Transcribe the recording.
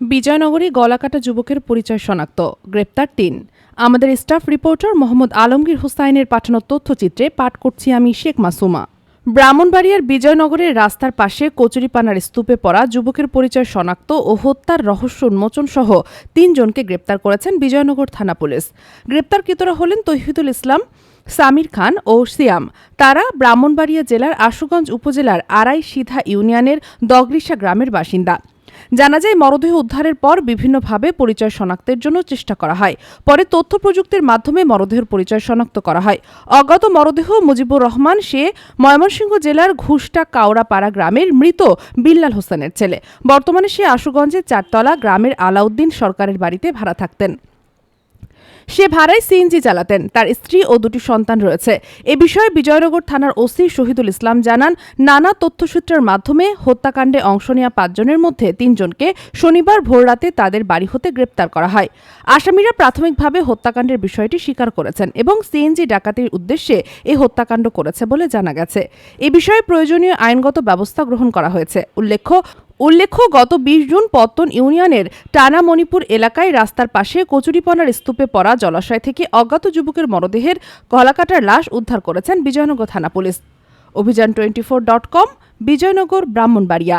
বিজয়নগরী গলাকাটা যুবকের পরিচয় শনাক্ত। গ্রেপ্তার তিন। আমাদের স্টাফ রিপোর্টার মোহাম্মদ আলমগীর হুসাইনের পাঠানো তথ্যচিত্রে পাঠ করছি আমি শেখ মাসুমা। ব্রাহ্মণবাড়িয়ার বিজয়নগরের রাস্তার পাশে কচুরিপানার স্তূপে পড়া যুবকের পরিচয় শনাক্ত ও হত্যার রহস্য উন্মোচন সহ তিনজনকে গ্রেপ্তার করেছেন বিজয়নগর থানা পুলিশ। গ্রেপ্তারকৃতরা হলেন তহিদুল ইসলাম, সামির খান ও সিয়াম। তারা ব্রাহ্মণবাড়িয়া জেলার আশুগঞ্জ উপজেলার আড়াই সিধা ইউনিয়নের দগরিসা গ্রামের বাসিন্দা। জানা যায়, মরদেহ উদ্ধারের পর বিভিন্নভাবে পরিচয় শনাক্তের জন্য চেষ্টা করা হয়। পরে তথ্য প্রযুক্তির মাধ্যমে মরদেহের পরিচয় শনাক্ত করা হয়। অজ্ঞাত মরদেহ মুজিবুর রহমান সে ময়মনসিংহ জেলার ঘুষটা কাওড়াপাড়া গ্রামের মৃত বিল্লাল হোসেনের ছেলে। বর্তমানে সে আশুগঞ্জের চারতলা গ্রামের আলাউদ্দিন সরকারের বাড়িতে ভাড়া থাকতেন। সে ভাড়ায় সিএনজি চালাতেন। তার স্ত্রী ও দুটি সন্তান রয়েছে। এ বিষয়ে বিজয়নগর থানার ওসি শহীদুল ইসলাম জানান, নানা তথ্যসূত্রের মাধ্যমে হত্যাকাণ্ডে অংশ নেওয়া পাঁচজনের মধ্যে তিনজনকে শনিবার ভোররাতে তাদের বাড়ি হতে গ্রেপ্তার করা হয়। আসামিরা প্রাথমিকভাবে হত্যাকাণ্ডের বিষয়টি স্বীকার করেছেন এবং সিএনজি ডাকাতির উদ্দেশ্যে এই হত্যাকাণ্ড করেছে বলে জানা গেছে। এ বিষয়ে প্রয়োজনীয় আইনগত ব্যবস্থা গ্রহণ করা হয়েছে। উল্লেখ্য উল্লেখ্য, গত বিশ জুন পত্তন ইউনিয়নের টানা মণিপুর এলাকায় রাস্তার পাশে কচুরিপনার স্তূপে পড়া জলাশয় থেকে অজ্ঞাত যুবকের মরদেহের গলাকাটার লাশ উদ্ধার করেছেন বিজয়নগর থানা পুলিশ। অভিযান twenty four dot com, Bijoynagar, Brahmanbaria.